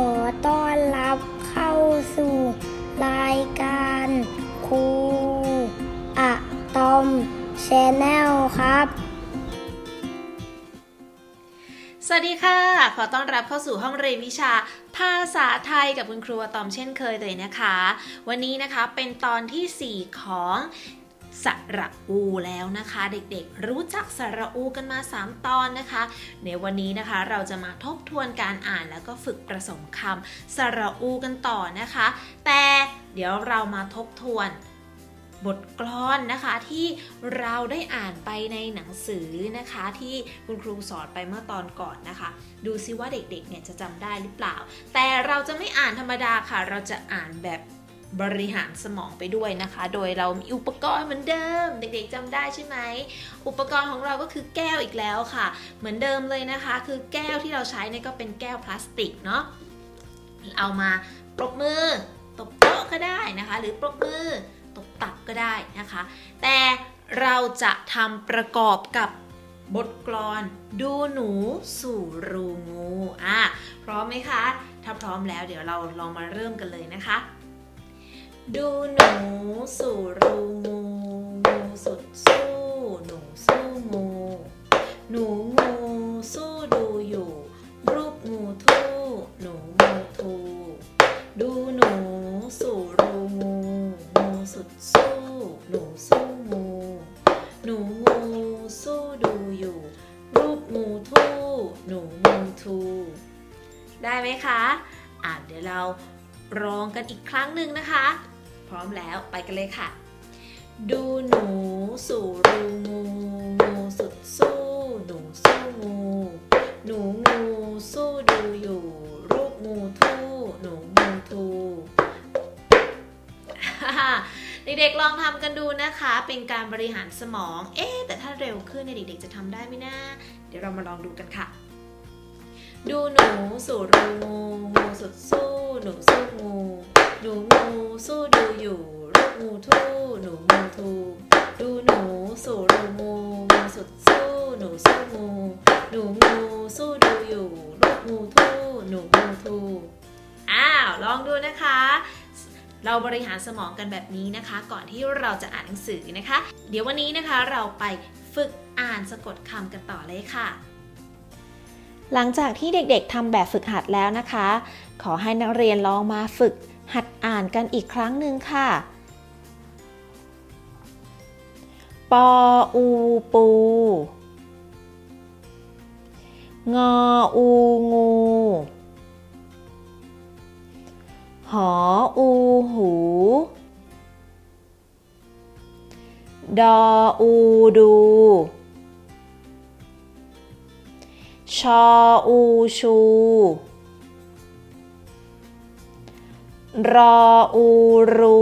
ขอต้อนรับเข้าสู่รายการครูอะตอมแชนแนลครับ สวัสดีค่ะ ขอต้อนรับเข้าสู่ห้องเรียนวิชาภาษาไทยกับคุณครูอะตอมเช่นเคยเลยนะคะ วันนี้นะคะเป็นตอนทีสี่4 ของ สระอูแล้วนะคะ เด็กๆ รู้จักสระอูกันมา 3 ตอนนะคะ ในวันนี้นะคะเราจะมาทบทวนการอ่านแล้วก็ฝึกประสมคำสระอูกันต่อนะคะ แต่เดี๋ยวเรามาทบทวนบทกลอนนะคะที่เราได้อ่านไปในหนังสือนะคะ ที่คุณครูสอนไปเมื่อตอนก่อนนะคะ ดูซิว่าเด็กๆเนี่ยจะจำได้หรือเปล่า แต่เราจะไม่อ่านธรรมดาค่ะ เราจะอ่านแบบ บริหารสมองไปด้วยนะคะ โดยเรามีอุปกรณ์เหมือนเดิม เด็กๆจำได้ใช่ไหม อุปกรณ์ของเราก็คือแก้วอีกแล้วค่ะ เหมือนเดิมเลยนะคะ คือแก้วที่เราใช้เนี่ยก็เป็นแก้วพลาสติกเนาะเอามาปรบมือตบโต๊ะก็ได้นะคะ หรือปรบมือตกตักก็ได้นะคะ แต่เราจะทำประกอบกับบทกลอนดูหนูสู่รูงูอะพร้อมไหมคะ ถ้าพร้อมแล้วเดี๋ยวเราลองมาเริ่มกันเลยนะคะ ดูหนูสู่รูงูงูสุดสู้ หนูสู้งู หนูงูสู้ดูอยู่ รูปงูทู่หนูงูทูดูหนูสู่รูงูงูสุดสู้ หนูสู้งู หนูงูสู้ดูอยู่ รูปงูทู่หนูงูทูได้ไหมคะ อะเดี๋ยวเราร้องกันอีกครั้งหนึ่งนะคะ พร้อมแล้วไปกันเลยค่ะ ดูหนูสู่รูงูงูสุดสู้ หนูสู้งู หนูงูสู้ดูอยู่ รูปงูทู่หนูงูทูเด็กๆลองทำกันดูนะคะ เป็นการบริหารสมอง เอ๊แต่ถ้าเร็วขึ้นเนี่ยเด็กๆจะทำได้ไหมนะ เดี๋ยวเรามาลองดูกันค่ะ ดูหนูสู่รูงูงูสุดสู้ หนูสู้งู หนูงูสู้ดูอยู่รูปงูทู่หนูงูทูดูหนูสู่รูงูงูสุดสู้หนูสู้งูหนูงูสู้ดูอยู่รูปงูทู่หนูงูทูอ้าวลองดูนะคะ เราบริหารสมองกันแบบนี้นะคะ ก่อนที่เราจะอ่านหนังสือนะคะ เดี๋ยววันนี้นะคะเราไปฝึกอ่านสะกดคำกันต่อเลยค่ะหลังจากที่เด็กๆทำแบบฝึกหัดแล้วนะคะ ขอให้นักเรียนลองมาฝึก หัดอ่านกันอีกครั้งหนึ่งค่ะ ปออูปู งออูงู หออูหู ดออูดู ชออูชู รออูรู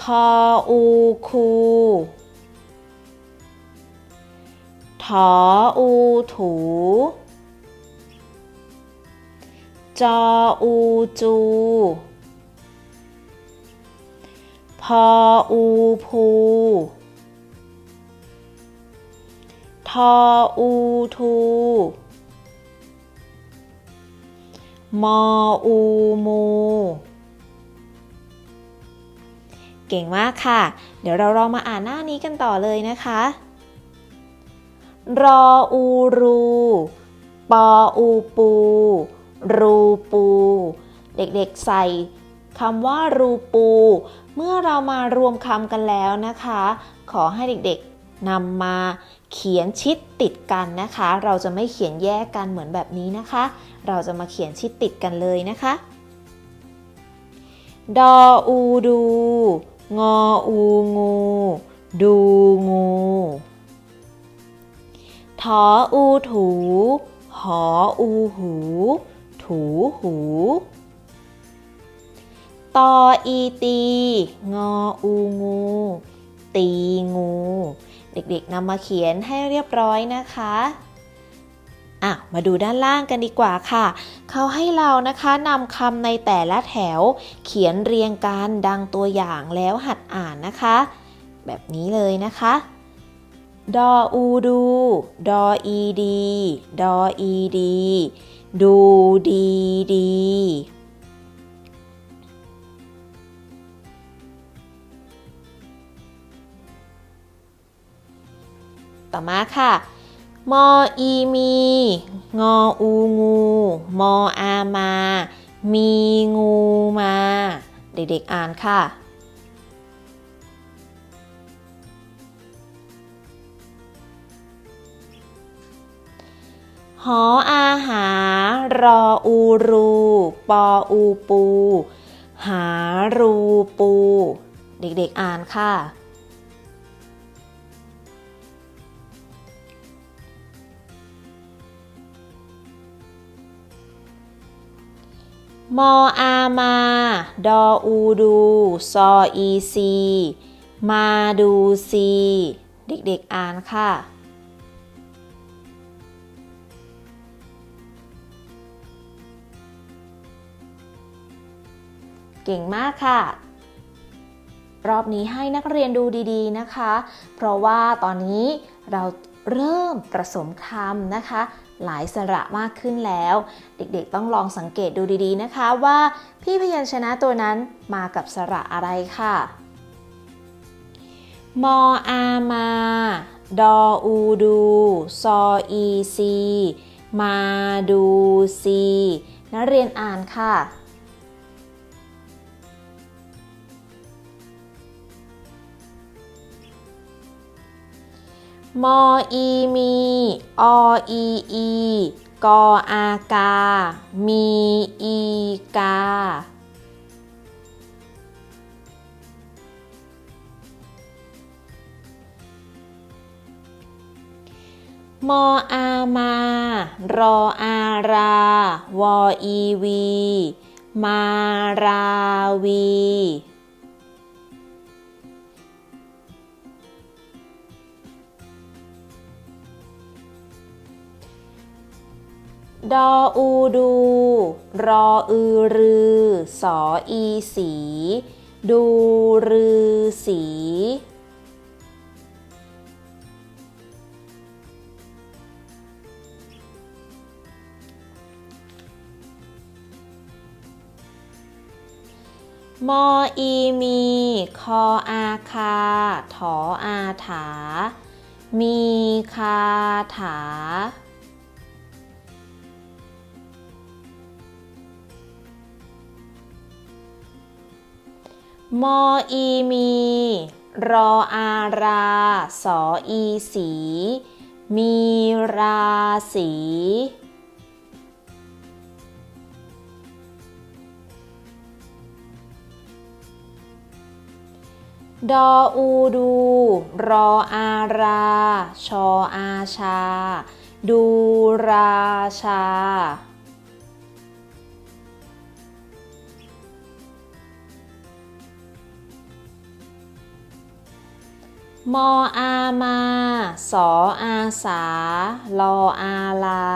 คออูคูถออูถู จออูจู พออูพู ทออูทู มออูมู เก่งมากค่ะ เดี๋ยวเราลองมาอ่านหน้านี้กันต่อเลยนะคะ รออูรู ปออูปู รูปู เด็กๆใส่คำว่ารูปู เมื่อเรามารวมคำกันแล้วนะคะ ขอให้เด็กๆนำมาเขียนชิดติดกันนะคะ เราจะไม่เขียนแยกกันเหมือนแบบนี้นะคะ เราจะมาเขียนชิดติดกันเลยนะคะ ดออูดู งออูงู ดูงูถออูถู หออูหู ถูหูตออีตี งออูงู ตีงู เด็กๆนำมาเขียนให้เรียบร้อยนะคะ อะมาดูด้านล่างกันดีกว่าค่ะ เขาให้เรานะคะนำคำในแต่ละแถว เขียนเรียงกันดังตัวอย่างแล้วหัดอ่านนะคะ แบบนี้เลยนะคะดออูดู ดออีดี ดออีดี ดูดีดี ต่อมาค่ะ มออีมี งออูงู มออามา มีงูมา เด็กๆอ่านค่ะ หออาหารออูรู ปออูปู หารูปู เด็กๆอ่านค่ะ มออามา ดออูดู ซออีซี มาดูซี เด็กๆอ่านค่ะ เก่งมากค่ะ รอบนี้ให้นักเรียนดูดีๆนะคะ เพราะว่าตอนนี้เราเริ่มผสมคำนะคะ หลายสระมากขึ้นแล้ว เด็กๆต้องลองสังเกตดูดีๆนะคะว่าพี่พยัญชนะตัวนั้นมากับสระอะไรค่ะ มออามา ดออูดู ซออีซี มาดูซีนักเรียนอ่านค่ะ มออีมีออีอีกออากา มีอีกา มออามารออาราวออีวี มาราวี ดออูดู รออือรือ สออีสี ดูรือสี มออีมี คออาคา ถออาถา มีคาถา มออีมี รออารา สออีสี มีราสีดออูดู รออารา ชออาชา ดูราชา มออามา สออาสา ลออาลา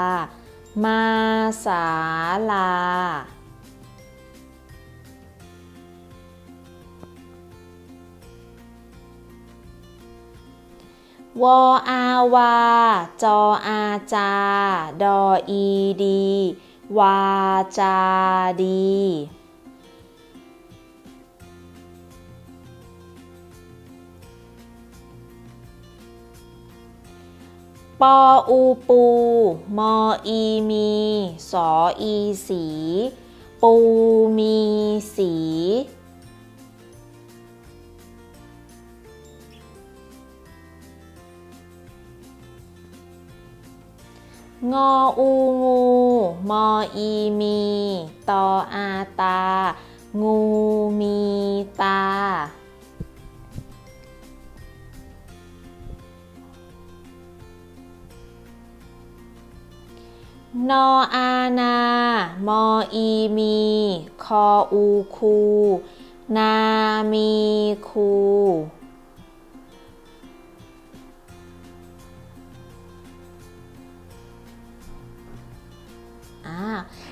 มาสาลา วออาวา จออาจา ดออีดี วาจาดี ปออูปู มออีมี สออีสี ปูมีสี งออูงู มออีมี ตออาตา งูมีตา นออานา มออีมี คออูคู นามีคูอ่า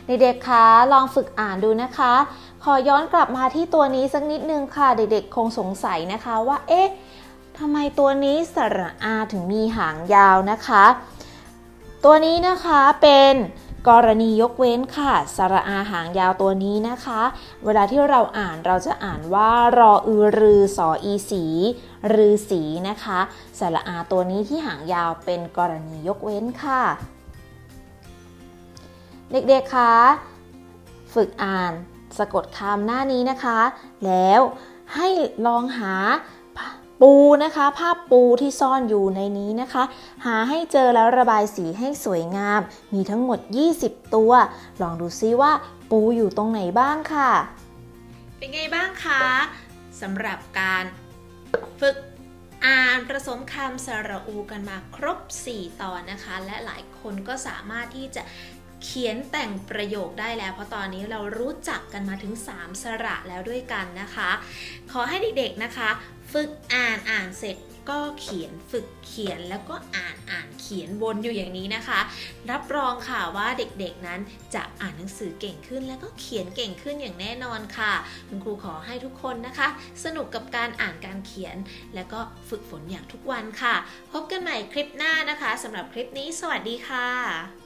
เด็กๆ คะลองฝึกอ่านดูนะคะ ขอย้อนกลับมาที่ตัวนี้สักนิดนึงค่ะ เด็กๆ คงสงสัยนะคะว่า เอ๊ะทำไมตัวนี้สระอาถึงมีหางยาวนะคะ ตัวนี้นะคะเป็นกรณียกเว้นค่ะ สระอาหางยาวตัวนี้นะคะ เวลาที่เราอ่านเราจะอ่านว่ารออือรือสออีสีรือสีนะคะ สระอาตัวนี้ที่หางยาวเป็นกรณียกเว้นค่ะ เด็กๆคะฝึกอ่านสะกดคำหน้านี้นะคะ แล้วให้ลองหา ปูนะคะภาพปูที่ซ่อนอยู่ในนี้นะคะ หาให้เจอแล้วระบายสีให้สวยงาม มีทั้งหมด 20 ตัว ลองดูซิว่าปูอยู่ตรงไหนบ้างค่ะ เป็นไงบ้างคะสำหรับการฝึกอ่านผสมคำสระอูกันมาครบ 4 ตอนนะคะ และหลายคนก็สามารถที่จะ เขียนแต่งประโยคได้แล้ว เพราะตอนนี้เรารู้จักกันมาถึง 3 สระแล้วด้วยกันนะคะ ขอให้เด็กๆนะคะ ฝึกอ่านอ่านเสร็จก็เขียนฝึกเขียนแล้วก็อ่านอ่านเขียนวนอยู่อย่างนี้นะคะ รับรองค่ะว่าเด็กๆนั้นจะอ่านหนังสือเก่งขึ้น แล้วก็เขียนเก่งขึ้นอย่างแน่นอนค่ะ คุณครูขอให้ทุกคนนะคะ สนุกกับการอ่านการเขียน แล้วก็ฝึกฝนอย่างทุกวันค่ะ พบกันใหม่คลิปหน้านะคะสำหรับคลิปนี้ สวัสดีค่ะ